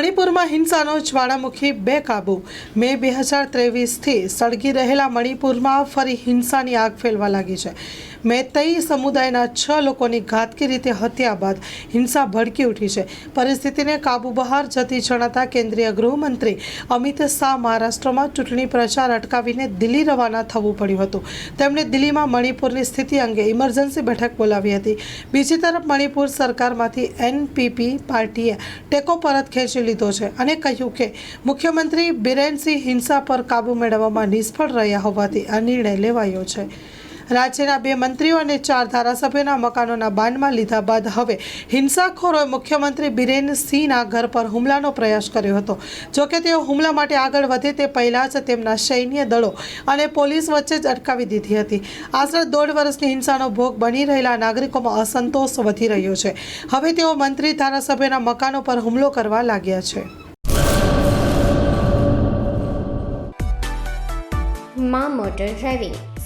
મણિપુરમાં હિંસાનો જ્વાળામુખી બે કાબુ. મે બે હજાર ત્રેવીસથી સળગી રહેલા મણિપુરમાં ફરી હિંસાની આગ ફેલવા લાગી છે. મેતઈ સમુદાયના છ લોકોની ઘાતકી રીતે હત્યા બાદ હિંસા ભડકી ઉઠી છે. પરિસ્થિતિને કાબુ બહાર જતી જણાતા કેન્દ્રીય ગૃહમંત્રી અમિત શાહ મહારાષ્ટ્રમાં ચૂંટણી પ્રચાર અટકાવીને દિલ્હી રવાના થવું પડ્યું હતું. તેમણે દિલ્હીમાં મણિપુરની સ્થિતિ અંગે ઇમરજન્સી બેઠક બોલાવી હતી. બીજી તરફ મણિપુર સરકારમાંથી એનપીપી પાર્ટીએ ટેકો પરત ખેંચી લીધો છે અને કહ્યું કે મુખ્યમંત્રી બિરેનસિંહ હિંસા પર કાબૂ મેળવવામાં નિષ્ફળ રહ્યા હોવાથી આ નિર્ણય લેવાયો છે. રાજ્યના બે મંત્રીઓ અને ચાર ધારાસભ્યોના મકાનોના બાંધમાં લીધા બાદ હવે હિંસાખોરોએ મુખ્યમંત્રી બિરેન સિંહના ઘર પર હુમલાનો પ્રયાસ કર્યો હતો. જોકે તેઓ હુમલા માટે આગળ વધે તે પહેલાં જ તેમના સૈન્ય દળો અને પોલીસ વચ્ચે જ અટકાવી દીધી હતી. આશરે દોઢ વર્ષની હિંસાનો ભોગ બની રહેલા નાગરિકોમાં અસંતોષ વધી રહ્યો છે. હવે તેઓ મંત્રી ધારાસભ્યના મકાનો પર હુમલો કરવા લાગ્યા છે. માં motor driving